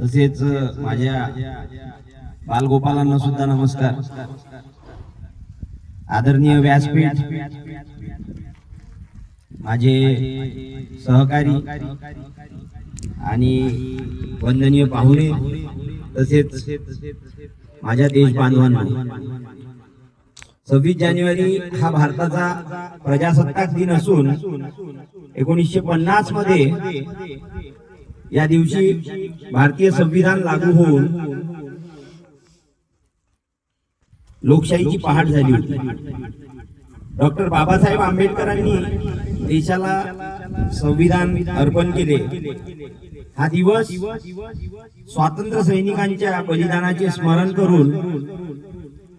तसेच माझ्या बालगोपालांना सुद्धा नमस्कार. आदरणीय व्यासपीठ माझे सहकारी आणि वंदनीय पाहुणे तसेच माझ्या देश बांधवांना. सव्वीस जानेवारी हा भारताचा प्रजासत्ताक दिन असून एकोणीसशे पन्नासमध्ये या दिवशी भारतीय संविधान लागू होऊन लोकशाहीची पहाट झाली होती. डॉक्टर बाबासाहेब आंबेडकरांनी देशाला संविधान अर्पण केले. हा दिवस स्वातंत्र्य सैनिकांच्या बलिदानाचे स्मरण करून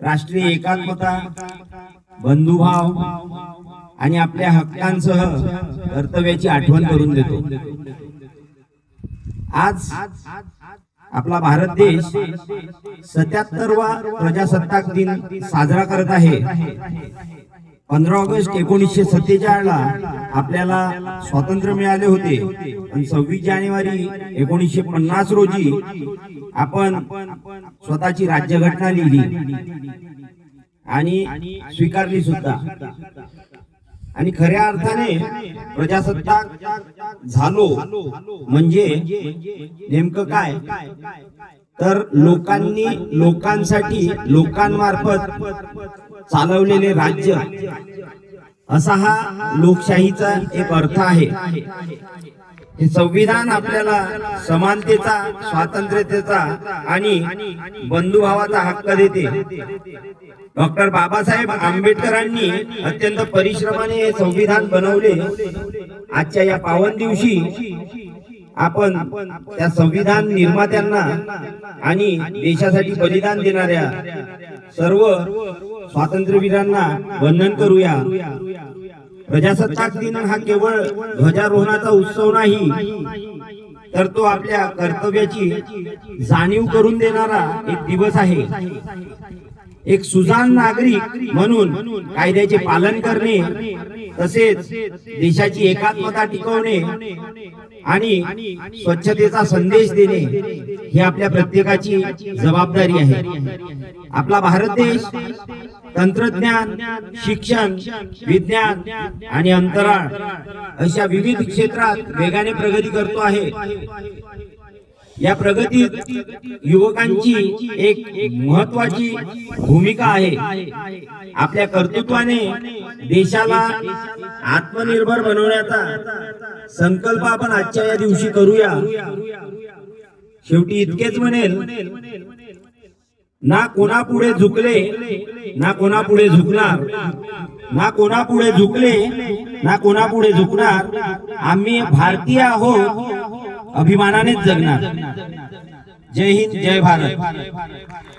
राष्ट्रीय एकात्मता बंधुभाव आणि आपल्या हक्कांसह कर्तव्याची आठवण करून देतो. आज आपला भारत देश सत्याहत्तरवा प्रजासत्ताक दिन साजरा करत आहे. पंधरा ऑगस्ट एकोणीसशे सत्तेचाळ ला आपल्याला स्वातंत्र्य मिळाले होते. आणि सव्वीस जानेवारी एकोणीसशे पन्नास रोजी आपण स्वतःची राज्यघटना लिहिली. आणि स्वीकारली सुद्धा. आणि खऱ्या अर्थाने प्रजासत्ताक झालो म्हणजे नेमकं काय? तर लोकांनी लोकांसाठी लोकांमार्फत चालवलेले राज्य असा हा लोकशाहीचा एक अर्थ आहे. हे संविधान आपल्याला समानतेचा स्वातंत्र्यतेचा आणि बंधुभावाचा हक्क देते. डॉक्टर बाबासाहेब आंबेडकरांनी अत्यंत परिश्रमाने हे संविधान बनवले. आजच्या या पावन दिवशी आपण त्या संविधान निर्मात्यांना आणि देशासाठी बलिदान देणाऱ्या सर्व स्वातंत्र्यवीरांना वंदन करूया. प्रजासत्ताक दिन हा केवळ ध्वजारोहणाचा उत्सव नाही तर तो आपल्या कर्तव्याची जाणीव करून देणारा एक दिवस आहे. एक सुजान नागरिक म्हणून कायद्याचे पालन करणे तसेच देशाची एकात्मता टिकवणे आणि स्वच्छतेचा संदेश देणे ही आपल्या प्रत्येकाची जबाबदारी आहे. आपला भारत देश तंत्रज्ञान शिक्षण विज्ञान आणि अंतराळ अशा विविध क्षेत्रात वेगाने प्रगती करतो आहे. या प्रगतीत युवकांची एक महत्वाची भूमिका आहे. आपल्या कर्तृत्वाने देशाला आत्मनिर्भर बनवण्याचा संकल्प आपण आजच्या या दिवशी करूया. शेवटी इतकेच म्हणेल ना कोणापुढे झुकले ना कोणापुढे झुकणार ना कोणापुढे झुकले ना कोणापुढे झुकणार आम्ही भारतीय आहोत. अभिमानानेच जगणार. जय हिंद जय भारत.